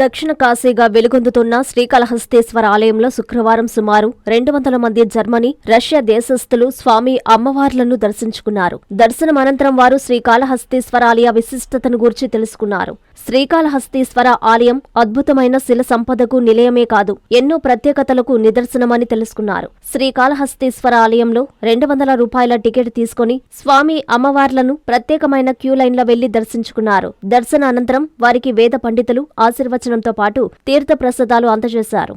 దక్షిణ కాశీగా వెలుగొందుతున్న శ్రీకాళహస్తీశ్వర ఆలయంలో శుక్రవారం సుమారు రెండు వందల మంది జర్మనీ రష్యా దేశస్థులు స్వామి అమ్మవార్లను దర్శించుకున్నారు. దర్శనం అనంతరం వారు శ్రీకాళహస్తేశ్వర ఆలయ విశిష్టతను గూర్చి తెలుసుకున్నారు. శ్రీకాళహస్తీశ్వర ఆలయం అద్భుతమైన శిల సంపదకు నిలయమే కాదు ఎన్నో ప్రత్యేకతలకు నిదర్శనమని తెలుసుకున్నారు. శ్రీకాళహస్తీశ్వర ఆలయంలో రెండు వందల రూపాయల టికెట్ తీసుకుని స్వామి అమ్మవార్లను ప్రత్యేకమైన క్యూ లైన్లో వెళ్ళి దర్శించుకున్నారు. దర్శన అనంతరం వారికి వేద పండితులు ఆశీర్వచనంతో పాటు తీర్థ ప్రసాదాలు అందజేశారు.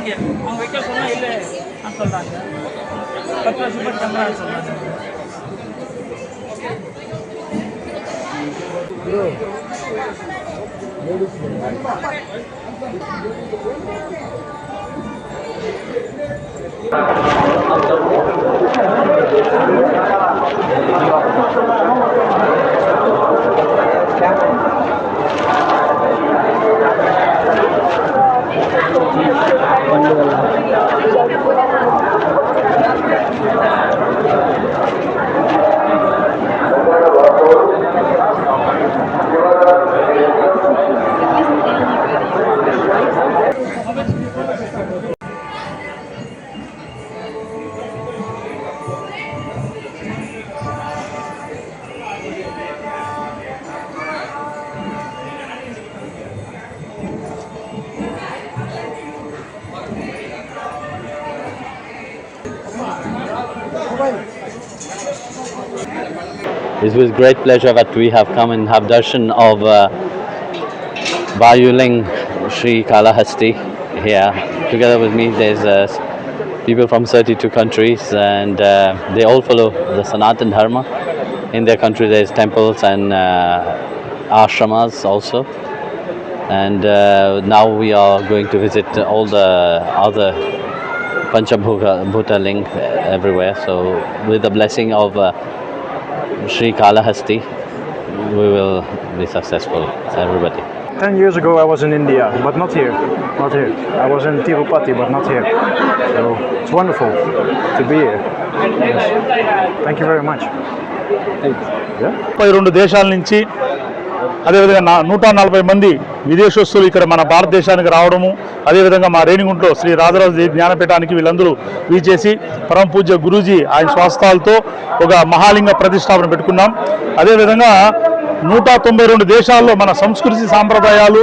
இங்கே அவங்க வைக்க சொன்னா இல்லை நான் சொல்கிறாங்க பத்து வருஷம் பத்து கேமரா சொல்கிறாங்க It's with great pleasure that we have come and have darshan of uh, Vayuling Sri Kalahasti here. Together with me, there's uh, people from 32 countries, and uh, they all follow the Sanatan Dharma. In their country, there's temples and uh, ashramas also. And uh, now we are going to visit all the other Panchabhuta Bhuta ling everywhere. So, with the blessing of uh, Sri Kalahasti, we will be successful, everybody. Ten years ago, I was in India, but not here. Not here. I was in Tirupati, but not here. So it's wonderful to be here. Yes. Thank you very much. Yeah. ముప్పై రెండు దేశాల నుంచి అదేవిధంగా నా నూట నలభై మంది విదేశస్తులు ఇక్కడ మన భారతదేశానికి రావడము అదేవిధంగా మా రేణిగుంట్లో శ్రీ రాజరాజ జ్ఞానపీఠానికి వీళ్ళందరూ వీచేసి పరమ పూజ్య గురూజీ ఆయన స్వాస్థాలతో ఒక మహాలింగ ప్రతిష్టాపన పెట్టుకున్నాం. అదేవిధంగా నూట తొంభై రెండు దేశాల్లో మన సంస్కృతి సాంప్రదాయాలు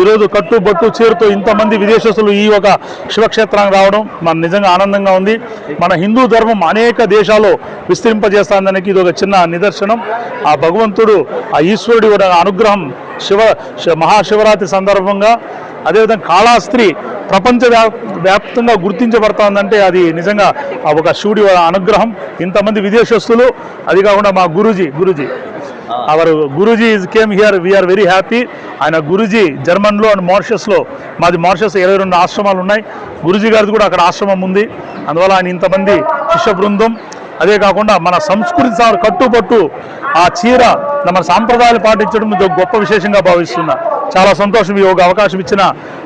ఈరోజు కట్టుబట్టు చేరుతో ఇంతమంది విదేశస్తులు ఈ ఒక శివక్షేత్రానికి రావడం మన నిజంగా ఆనందంగా ఉంది. మన హిందూ ధర్మం అనేక దేశాల్లో విస్తరింపజేస్తానికి ఇది ఒక చిన్న నిదర్శనం. ఆ భగవంతుడు ఆ ఈశ్వరుడి ఒక అనుగ్రహం శివ మహాశివరాత్రి సందర్భంగా అదేవిధంగా కాళాస్త్రి ప్రపంచ వ్యాప్తంగా గుర్తించబడుతోందంటే అది నిజంగా ఒక శివుడి అనుగ్రహం. ఇంతమంది విదేశస్తులు అది కాకుండా మా Guruji Guruji our Guruji is came here we are very happy ఆయన గురూజీ జర్మన్లో అండ్ మారిషస్లో మాది మారిషస్ ఇరవై రెండు ఆశ్రమాలు ఉన్నాయి. గురూజీ గారిది కూడా అక్కడ ఆశ్రమం ఉంది. అందువల్ల ఆయన ఇంతమంది శిష్య బృందం. అదే కాకుండా మన సంస్కృతి సా- కట్టుబట్టు ఆ చీర మన సాంప్రదాయాలు పాటించడం గొప్ప విశేషంగా భావిస్తున్నా. చాలా సంతోషం ఈ ఒక అవకాశం ఇచ్చిన